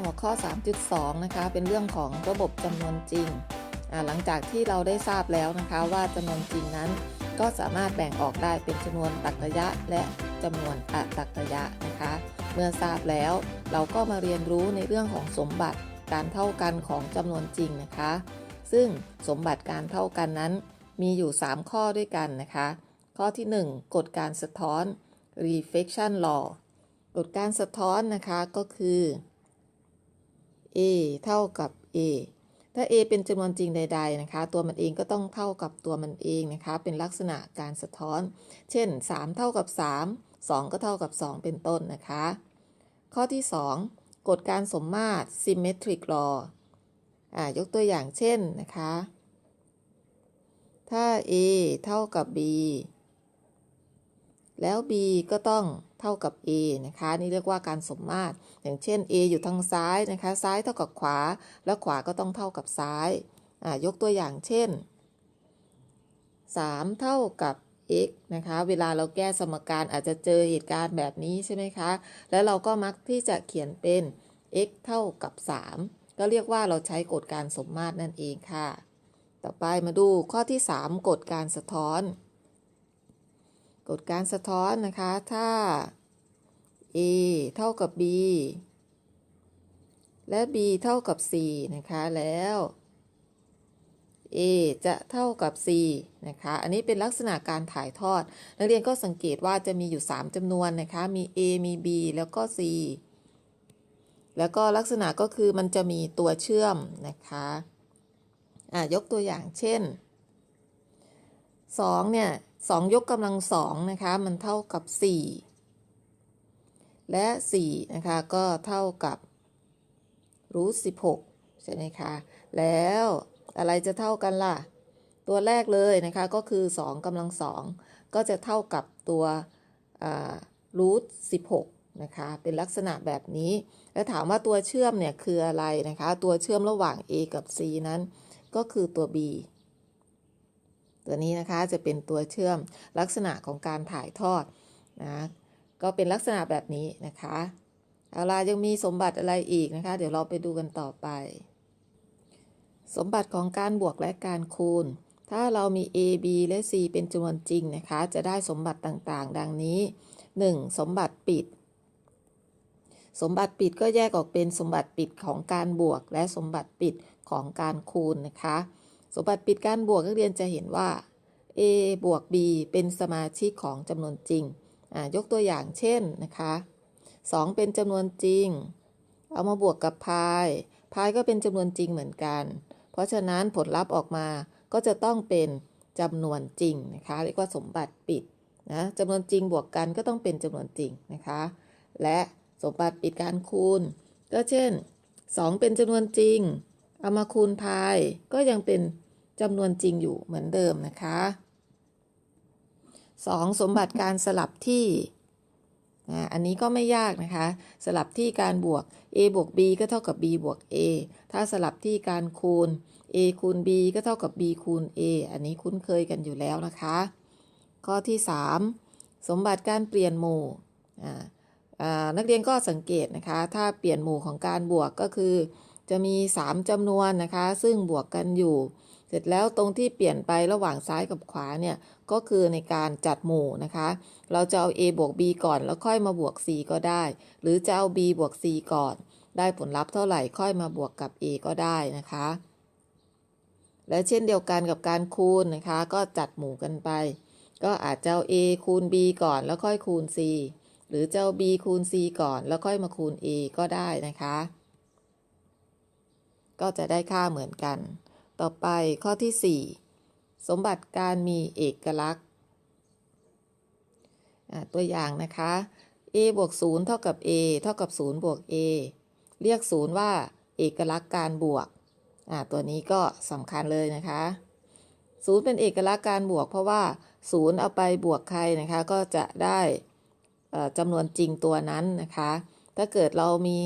หัวข้อ 3.2 นะคะ เป็นเรื่องของระบบจำนวนจริง หลังจากที่เราได้ทราบแล้วนะคะว่าจำนวนจริงนั้น ก็สามารถแบ่งออกได้เป็นจำนวนตรรกะและจำนวนอตรรกะนะคะ เมื่อทราบแล้วเราก็มาเรียนรู้ในเรื่องของสมบัติการเท่ากันของจำนวนจริงนะคะ ซึ่งสมบัติการเท่ากันนั้น มีอยู่ 3 ข้อด้วยกันนะคะ ข้อที่ 1 กฎการสะท้อน reflection law กฎการสะท้อนนะคะก็คือ a เท่ากับ a ถ้า a เป็นจำนวนจริงใด ๆนะคะ ตัวมันเองก็ต้องเท่ากับตัวมันเองนะคะ เป็นลักษณะการสะท้อน เช่น 3 เท่ากับ 3 2 ก็เท่ากับ 2 เป็นต้นนะคะ ข้อที่ 2 กฎการสมมาตร symmetric law อ่ายกตัวอย่างเช่นนะคะ ถ้า a เท่ากับ b แล้ว b ก็ต้อง เท่ากับ a นะคะนี่เรียกว่าการสมมาตร อย่างเช่น a อยู่ทางซ้ายนะคะ ซ้ายเท่ากับขวา แล้วขวาก็ต้องเท่ากับซ้ายยกตัวอย่างเช่น 3 เท่ากับ x นะคะ เวลาเราแก้สมการอาจจะเจอเหตุการณ์แบบนี้ใช่ไหมคะ แล้วเราก็มักที่จะเขียนเป็น x เท่ากับ 3 ก็เรียกว่าเราใช้กฎการสมมาตรนั่นเองค่ะ ต่อไปมาดูข้อที่ 3 กฎการสะท้อน กฎการสะท้อนนะคะ ถ้า a เท่ากับ b และ b เท่ากับ c นะคะ แล้ว a จะเท่ากับ c นะคะ อันนี้เป็นลักษณะการถ่ายทอด นักเรียนก็สังเกตว่าจะมีอยู่ 3จำนวนนะคะ มี a มี b แล้วก็ c แล้วก็ลักษณะก็คือมันจะมีตัวเชื่อมนะคะอะยกตัวอย่างเช่น 2 เนี่ย 2 ยกกำลังสองนะคะมันเท่ากับ 4 และ 4 นะคะ ก็เท่ากับรูท16ใช่ไหมคะ แล้วอะไรจะเท่ากันล่ะ ตัวแรกเลยนะคะก็คือ 2กำลังสองก็จะเท่ากับตัวรูท16นะคะ เป็นลักษณะแบบนี้ แล้วถามว่าตัวเชื่อมเนี่ยคืออะไรนะคะ ตัวเชื่อมระหว่าง a กับ c นั้นก็คือตัว b ตัวนี้นะคะจะเป็นตัวเชื่อมลักษณะของการถ่ายทอดนะก็เป็นลักษณะแบบนี้นะคะเอาล่ะยังมีสมบัติอะไรอีกนะคะ เดี๋ยวเราไปดูกันต่อไป สมบัติของการบวกและการคูณ ถ้าเรามี a b และ c เป็นจำนวนจริงนะคะ จะได้สมบัติต่างๆ ดังนี้ 1. สมบัติปิด สมบัติปิดก็แยกออกเป็นสมบัติปิดของการบวกและสมบัติปิดของการคูณนะคะ สมบัติปิดการบวกนักเรียนจะเห็นว่า a บวก b เป็นสมาชิกของจำนวนจริง ยกตัวอย่างเช่นนะคะ 2 เป็นจำนวนจริง เอามาบวกกับพายพายก็เป็นจำนวนจริงเหมือนกัน เพราะฉะนั้นผลลัพธ์ออกมาก็จะต้องเป็นจำนวนจริงนะคะเรียกว่าสมบัติปิดนะจำนวนจริงบวกกันก็ต้องเป็นจำนวนจริงนะคะ และสมบัติปิดการคูณ ก็เช่น 2 เป็นจำนวนจริง เอามาคูณพายก็ยังเป็น จำนวนจริงอยู่เหมือนเดิมนะคะ 2. สมบัติการสลับที่อันนี้ก็ไม่ยากนะคะ สลับที่การบวก a บวก b ก็เท่ากับ b บวก a ถ้าสลับที่การคูณ a คูณ b ก็เท่ากับ b คูณ a อันนี้คุ้นเคยกันอยู่แล้วนะคะ ข้อที่ 3 สมบัติการเปลี่ยนหมู่นักเรียนก็สังเกตนะคะ ถ้าเปลี่ยนหมู่ของการบวกก็คือ จะมี 3จำนวนนะคะ ซึ่งบวกกันอยู่ เสร็จแล้วตรงที่เปลี่ยนไประหว่างซ้ายกับขวาเนี่ยก็คือในการจัดหมู่นะคะ เราจะเอา a บวก b ก่อนแล้วค่อยมาบวก c ก็ได้ หรือจะเอา b บวก c ก่อน ได้ผลลัพธ์เท่าไหร่ค่อยมาบวกกับ a ก็ได้นะคะ และเช่นเดียวกันกับการคูณนะคะ ก็จัดหมู่กันไป ก็อาจจะเอา a คูณ b ก่อนแล้วค่อยคูณ c หรือจะเอา b คูณ c ก่อนแล้วค่อยมาคูณ a ก็ได้นะคะ ก็จะได้ค่าเหมือนกัน ต่อไปข้อที่ 4 สมบัติการมีเอกลักษณ์ ตัวอย่างนะคะ a บวก0เท่ากับ a เท่ากับ0บวก a เรียก 0 ว่า เอกลักษณ์การบวก ตัวนี้ก็สำคัญเลยนะคะ 0 เป็นเอกลักษณ์การบวก เพราะว่า 0 เอาไปบวกใครนะคะ ก็จะได้จำนวนจริงตัวนั้นนะคะ ถ้าเกิดเรามี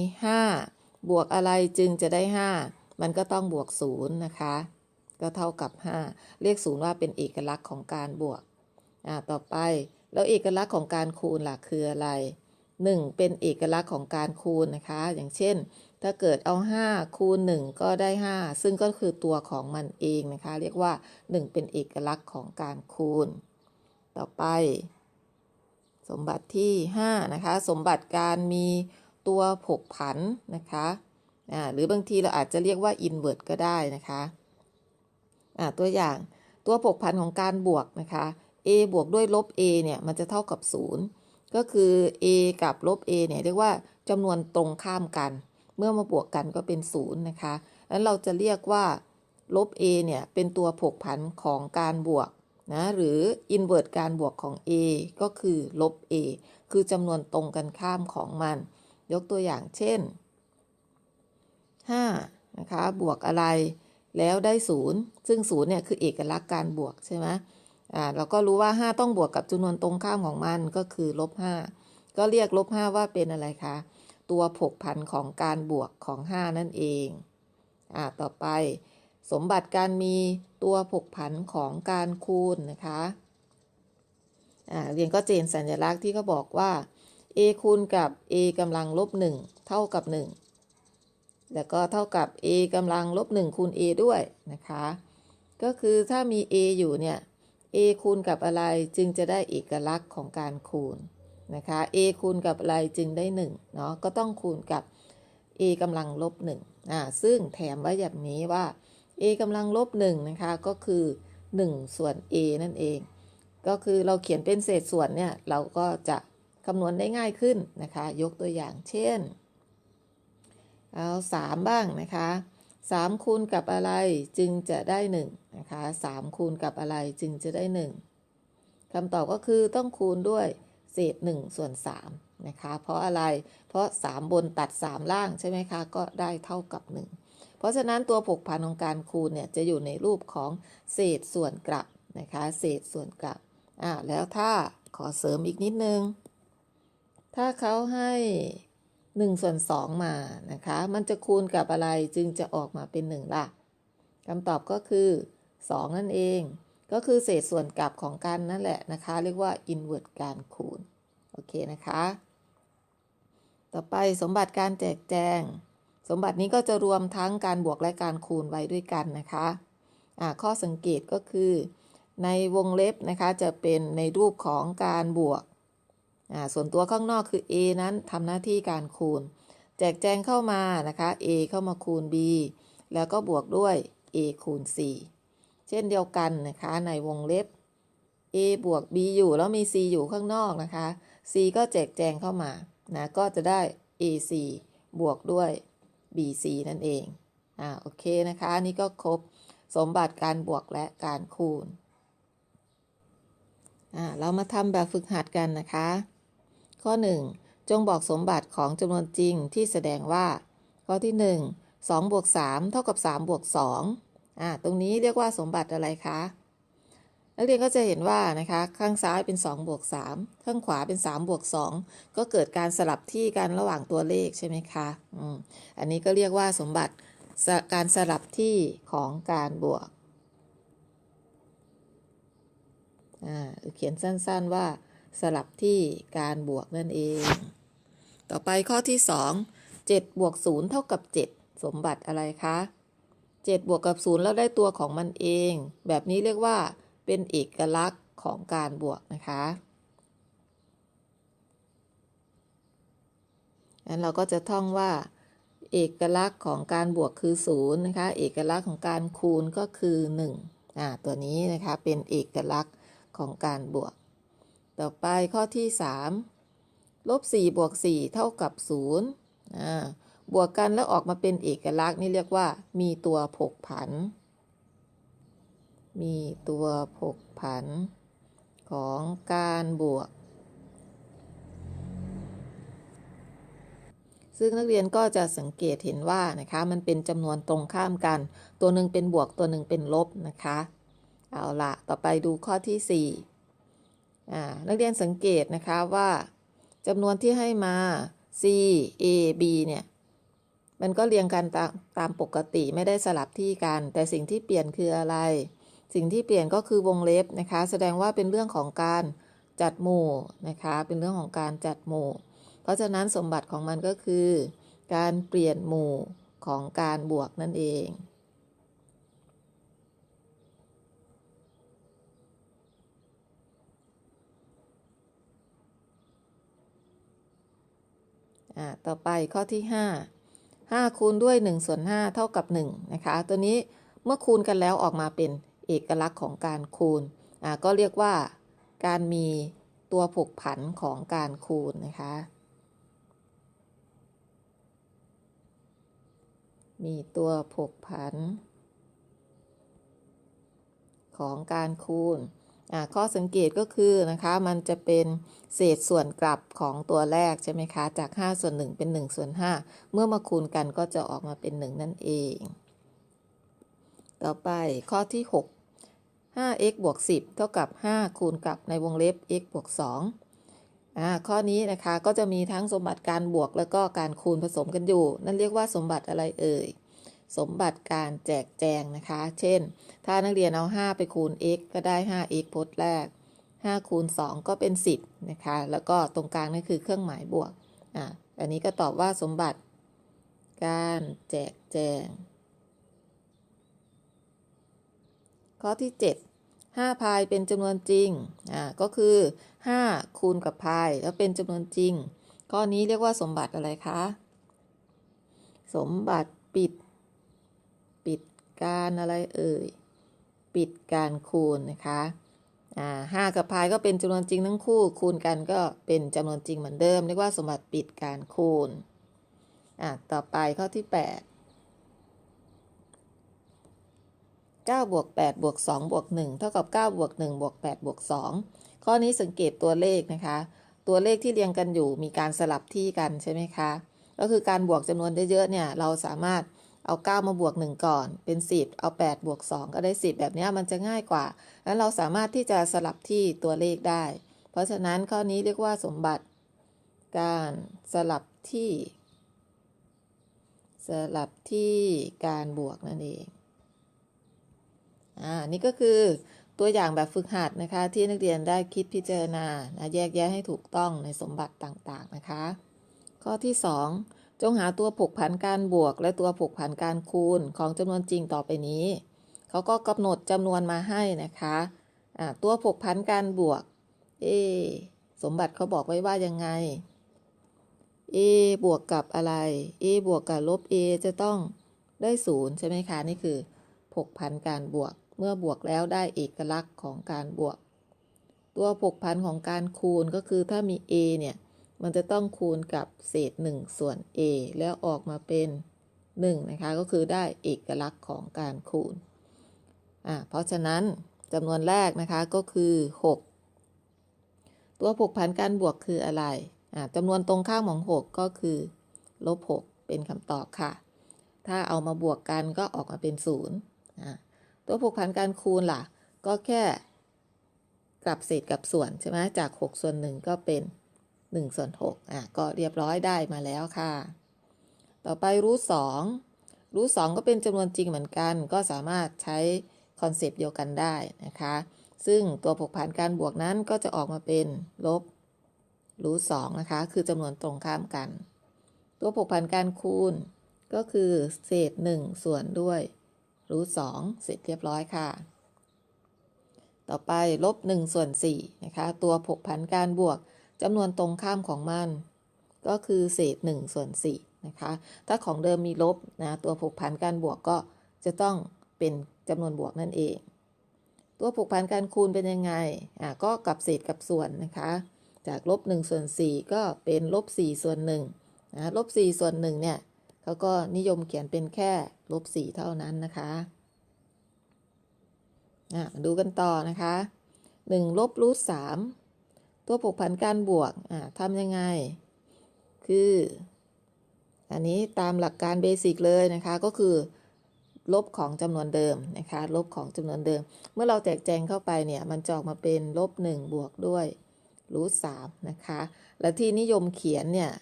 5 บวกอะไรจึงจะได้ 5 มันก็ต้องบวก0นะคะ ก็เท่ากับ 5 เรียก0ว่าเป็นเอกลักษณ์ของการบวกต่อไป แล้วเอกลักษณ์ของการคูณล่ะคืออะไร 1 เป็นเอกลักษณ์ของการคูณนะคะ อย่างเช่น ถ้าเกิดเอา 5 คูณ 1 ก็ได้ 5 ซึ่งก็คือตัวของมันเองนะคะ เรียกว่า 1 เป็นเอกลักษณ์ของการคูณ ต่อไป สมบัติที่ 5 นะคะ สมบัติการมีตัวผกผันนะคะ หรือบางทีเราอาจจะเรียกว่า invert ก็ได้นะคะตัวอย่างตัวผกผันของการบวกนะคะ a บวกด้วยลบ a เนี่ยมันจะเท่ากับ 0 ก็คือ a กับลบ a เนี่ยเรียกว่าจำนวนตรงข้ามกัน เมื่อมาบวกกันก็เป็น 0 นะคะแล้วเราจะเรียกว่าลบ a เนี่ยเป็นตัวผกผันของการบวกนะหรือ invert การบวกของ a ก็คือลบ a คือจำนวนตรงกันข้ามของมัน ยกตัวอย่างเช่น 5นะคะบวกอะไรแล้วได้ 0 ซึ่ง0เนี่ยคือเอกลักษณ์การบวกใช่ไหมอ่าเราก็รู้ว่า 5 ต้องบวกกับจำนวนตรงข้ามของมันก็คือลบ5ก็เรียกลบ5ว่าเป็นอะไรคะตัวผกผันของการบวกของ 5 นั่นเองอ่าต่อไป สมบัติการมีตัวผกผันของการคูณนะคะอ่าเรียนก็เจนสัญลักษณ์ที่เขาบอกว่า a คูณกับ a กำลังลบ1เท่ากับ 1 แล้วก็เท่ากับ a กำลังลบ1คูณ a ด้วยนะคะ ก็คือถ้ามี a อยู่เนี่ย a คูณกับอะไรจึงจะได้เอกลักษณ์ของการคูณนะคะ a คูณกับอะไรจึงได้1เนาะ ก็ต้องคูณกับ a กำลังลบ1อ่า ซึ่งแถมไว้แบบนี้ว่า a กำลังลบ1นะคะ ก็คือ 1 ส่วน a นั่นเอง ก็คือเราเขียนเป็นเศษส่วนเนี่ย เราก็จะคำนวณได้ง่ายขึ้นนะคะ ยกตัวอย่างเช่น เอา3บ้างนะคะ3คูณกับอะไรจึงจะได้1นะคะ3คูณกับอะไรจึงจะได้1คำตอบก็คือต้องคูณด้วยเศษ1ส่วน3นะคะเพราะอะไรเพราะ3บนตัด3ล่างใช่ไหมคะก็ได้เท่ากับ1เพราะฉะนั้นตัวผกผันของการคูณเนี่ยจะอยู่ในรูปของเศษส่วนกลับนะคะเศษส่วนกลับอ่าแล้วถ้าขอเสริมอีกนิดนึง ถ้าเขาให้ 1ส่วน2มานะคะ มันจะคูณกับอะไรจึงจะออกมาเป็น 1 ล่ะคำตอบก็คือ 2 นั่นเอง ก็คือเศษส่วนกลับของกันนั่นแหละนะคะ เรียกว่า invert การคูณ โอเคนะคะ ต่อไปสมบัติการแจกแจง สมบัตินี้ก็จะรวมทั้งการบวกและการคูณไว้ด้วยกันนะคะะข้อสังเกตก็คือ ในวงเล็บนะคะจะเป็นในรูปของการบวก ส่วนตัวข้างนอกคือ a นั้นทำหน้าที่การคูณ แจกแจงเข้ามานะคะ a เข้ามาคูณ b แล้วก็บวกด้วย a คูณ c เช่นเดียวกันนะคะในวงเล็บ a บวก b อยู่แล้วมี c อยู่ข้างนอกนะคะ c ก็แจกแจงเข้ามานะก็จะได้ ac บวกด้วย bc นั่นเองอ่าโอเคนะคะนี่ก็ครบสมบัติการบวกและการคูณอ่าเรามาทำแบบฝึกหัดกันนะคะ ข้อ 1 จงบอกสมบัติของจำนวนจริงที่แสดงว่า ข้อที่ 1 2บวก3เท่ากับ3บวก2อ่าตรงนี้เรียกว่าสมบัติอะไรคะนักเรียนก็จะเห็นว่านะคะข้างซ้ายเป็น2บวก3ข้างขวาเป็น3บวก2ก็เกิดการสลับที่กันระหว่างตัวเลขใช่ไหมคะอืมอันนี้ก็เรียกว่าสมบัติการสลับที่ของการบวกอ่าเขียนสั้นๆว่า สลับที่การบวกนั่นเอง ต่อไปข้อที่ 2 7บวก0เท่ากับ 7 สมบัติอะไรคะ7บวกกับ0แล้วได้ตัวของมันเอง แบบนี้เรียกว่าเป็นเอกลักษณ์ของการบวกนะคะงั้นเราก็จะท่องว่า เอกลักษณ์ของการบวกคือ0นะคะ เอกลักษณ์ของการคูณก็คือ1อ่าตัวนี้นะคะเป็นเอกลักษณ์ของการบวก ต่อไปข้อที่3ลบ4บวก4เท่ากับ0อ่าบวกกันแล้วออกมาเป็นเอกลักษณ์นี่เรียกว่า มีตัวผกผัน มีตัวผกผัน ของการบวก ซึ่งนักเรียนก็จะสังเกตเห็นว่านะคะมันเป็นจำนวนตรงข้ามกัน ตัวหนึ่งเป็นบวกตัวหนึ่งเป็นลบนะคะ เอาละต่อไปดูข้อที่4อ่ นักเรียนสังเกตนะคะว่าจำนวนที่ให้มา c a b เนี่ย มันก็เรียงกันตามตามปกติไม่ได้สลับที่กัน แต่สิ่งที่เปลี่ยนคืออะไร สิ่งที่เปลี่ยนก็คือวงเล็บนะคะ แสดงว่าเป็นเรื่องของการจัดหมู่นะคะ เป็นเรื่องของการจัดหมู่ เพราะฉะนั้นสมบัติของมันก็คือ การเปลี่ยนหมู่ของการบวกนั่นเอง ต่อไปข้อที่ 5 5 คูณด้วย1ส่วน5เท่ากับ1นะคะ ตัวนี้เมื่อคูณกันแล้วออกมาเป็นเอกลักษณ์ของการคูณอ่าก็เรียกว่าการมีตัวผกผันของการคูณนะคะ มีตัวผกผันของการคูณ ข้อสังเกตก็คือนะคะมันจะเป็นเศษส่วนกลับของตัวแรกใช่ไหมคะ จาก 5 ส่วน 1 เป็น 1 ส่วน 5 เมื่อมาคูณกันก็จะออกมาเป็น 1 นั่นเอง ต่อไปข้อที่ 6 5x บวก 10 เท่ากับ 5 คูณกับในวงเล็บ x บวก 2อ่าข้อนี้นะคะก็จะมีทั้งสมบัติการบวกแล้วก็การคูณผสมกันอยู่ นั่นเรียกว่าสมบัติอะไรเอ่ย สมบัติการแจกแจงนะคะ เช่น ถ้านักเรียนเอา 5 ไปคูณ x ก็ได้ 5x พจน์แรก 5 คูณ 2 ก็เป็น 10 นะคะ แล้วก็ตรงกลางนั่นคือเครื่องหมายบวก อ่าอันนี้ก็ตอบว่าสมบัติการแจกแจง ข้อที่ 7 5พายเป็นจำนวนจริง อ่า ก็คือ 5 คูณกับพายแล้วเป็นจำนวนจริง ข้อนี้เรียกว่าสมบัติอะไรคะ สมบัติปิด การอะไรเอ่ย ปิดการคูณนะคะอ่าห้ากับพายก็เป็นจำนวนจริงทั้งคู่ คูณกันก็เป็นจำนวนจริงเหมือนเดิมเรียกว่าสมบัติปิดการคูณอ่าต่อไปข้อที่ 8 9บวก8บวก2บวก1เท่ากับ9บวก1บวก8บวก2ข้อนี้สังเกตตัวเลขนะคะ ตัวเลขที่เรียงกันอยู่มีการสลับที่กันใช่ไหมคะ ก็คือการบวกจำนวนเยอะๆเนี่ยเราสามารถ เอา 9 มาบวก 1 ก่อน เป็น 10 เอา 8 บวก 2 ก็ได้ 10 แบบนี้มันจะง่ายกว่า แล้วเราสามารถที่จะสลับที่ตัวเลขได้ เพราะฉะนั้นข้อนี้เรียกว่าสมบัติ การสลับที่ สลับที่การบวกนั่นเอง อ่า นี่ก็คือตัวอย่างแบบฝึกหัดนะคะที่นักเรียนได้คิดพิจารณาแยกแยะให้ถูกต้องในสมบัติต่างๆนะคะ ข้อที่ 2 จงหาตัวผกผันการบวก และตัวผกผันการคูณของจำนวนจริงต่อไปนี้ เขาก็กำหนดจำนวนมาให้นะคะตัวผกผันการบวก เอ สมบัติเขาบอกไว้ว่ายังไง a บวกกับอะไร a บวกกับลบ a จะต้องได้ศูนย์ใช่ไหมคะ นี่คือผกผันการบวก เมื่อบวกแล้วได้เอกลักษณ์ของการบวก ตัวผกผันของการคูณก็คือถ้ามี a เนี่ย มันจะต้องคูณกับเศษ 1 ส่วน a แล้วออกมาเป็น 1 นะคะ ก็คือได้เอกลักษณ์ของการคูณ อ่า เพราะฉะนั้นจำนวนแรกนะคะก็คือ 6 ตัวผกผันการบวกคืออะไร อ่าจำนวนตรงข้ามของ 6 ก็คือลบ 6 เป็นคำตอบค่ะ ถ้าเอามาบวกกันก็ออกมาเป็น 0 อ่า ตัวผกผันการคูณล่ะ ก็แค่กลับเศษกับส่วนใช่ไหมจาก 6 ส่วน 1 ก็เป็น 1ส่วน6อะก็เรียบร้อยได้มาแล้วค่ะ ต่อไปรูทสองรูทสองก็เป็นจำนวนจริงเหมือนกัน ก็สามารถใช้คอนเซปต์เดียวกันได้นะคะ ซึ่งตัวผกผันการบวกนั้นก็จะออกมาเป็นลบรูทสองนะคะ คือจำนวนตรงข้ามกัน ตัวผกผันการคูณ ก็คือเศษ 1 ส่วนด้วยรูทสองเสร็จเรียบร้อยค่ะ ต่อไปลบ1ส่วน4นะคะ ตัวผกผันการบวก จำนวนตรงข้ามของมัน ก็คือเศษ1ส่วน4นะคะ ถ้าของเดิมมีลบนะตัวผกผันการบวกก็จะต้องเป็นจำนวนบวกนั่นเอง ตัวผกผันการคูณเป็นยังไงอะก็กับเศษกับส่วนนะคะ จากลบ1ส่วน4ก็เป็นลบ4ส่วน1นะลบ4ส่วน1เนี่ยเขาก็นิยมเขียนเป็นแค่ลบ4เท่านั้นนะคะอะดูกันต่อนะคะ1ลบรูท3 ตัวผกผันการบวกอะทำยังไง คือ อันนี้ตามหลักการเบสิกเลยนะคะ ก็คือ ลบของจำนวนเดิมนะคะ ลบของจำนวนเดิม เมื่อเราแจกแจงเข้าไปเนี่ย มันจออกมาเป็นลบ1บวกด้วยรูทสามนะคะ และที่นิยมเขียนเนี่ย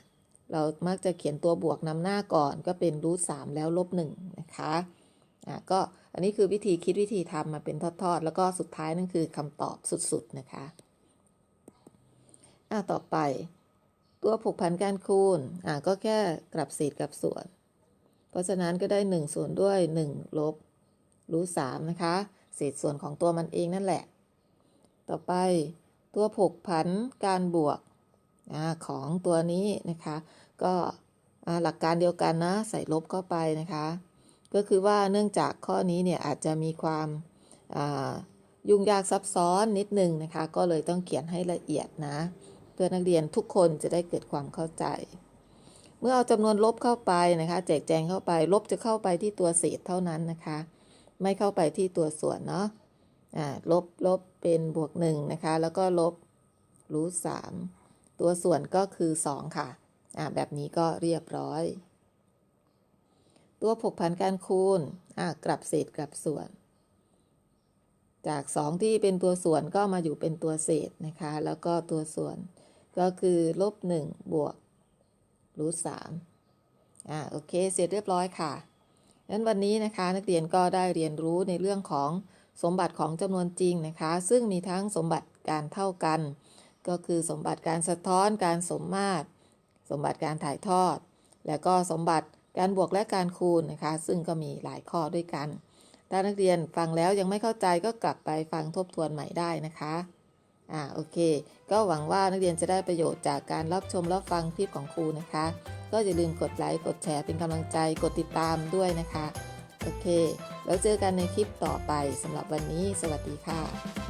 เรามักจะเขียนตัวบวกนำหน้าก่อนก็เป็นรูทสามแล้วลบหนึ่งนะคะอะก็อันนี้คือวิธีคิดวิธีทำมาเป็นทอดๆ แล้วก็สุดท้ายนั่นคือคำตอบสุดๆนะคะ อะต่อไป ตัวผูกพันการคูณอ่าก็แค่กลับเศษกลับส่วน เพราะฉะนั้นก็ได้1ส่วนด้วย 1 ลบรูทสามนะคะเศษส่วนของตัวมันเองนั่นแหละ ต่อไปตัวผูกพันการบวกอของตัวนี้นะคะ ก็หลักการเดียวกันนะ ใส่ลบเข้าไปนะคะ ก็คือว่าเนื่องจากข้อนี้เนี่ยอาจจะมีความายุ่งยากซับซ้อนนิดนึงนะคะ ก็เลยต้องเขียนให้ละเอียดนะ เพื่อนักเรียนทุกคนจะได้เกิดความเข้าใจ เมื่อเอาจำนวนลบเข้าไปนะคะ แจกแจงเข้าไป ลบจะเข้าไปที่ตัวเศษเท่านั้นนะคะ ไม่เข้าไปที่ตัวส่วนเนาะอ่าลบลบเป็นบวกหนึ่งนะคะ แล้วก็ลบรูทสามตัวส่วนก็คือ 2 ค่ะอ่าแบบนี้ก็เรียบร้อย ตัวผกพันการคูณอ่ากลับเศษกลับส่วน จาก 2 ที่เป็นตัวส่วนก็มาอยู่เป็นตัวเศษนะคะ แล้วก็ตัวส่วน ก็คือลบ1บวกรูทสามอ่าโอเค เสร็จเรียบร้อยค่ะนั้นวันนี้นะคะนักเรียนก็ได้เรียนรู้ในเรื่องของสมบัติของจำนวนจริงนะคะ ซึ่งมีทั้งสมบัติการเท่ากัน ก็คือสมบัติการสะท้อนการสมมาตร สมบัติการถ่ายทอด และก็สมบัติการบวกและการคูณนะคะ ซึ่งก็มีหลายข้อด้วยกัน ถ้านักเรียนฟังแล้วยังไม่เข้าใจก็กลับไปฟังทบทวนใหม่ได้นะคะ อ่าโอเค ก็หวังว่านักเรียนจะได้ประโยชน์จากการรับชมรับฟังคลิปของครูนะคะ ก็อย่าลืมกดไลค์กดแชร์เป็นกำลังใจกดติดตามด้วยนะคะ โอเค แล้วเจอกันในคลิปต่อไปสำหรับวันนี้ สวัสดีค่ะ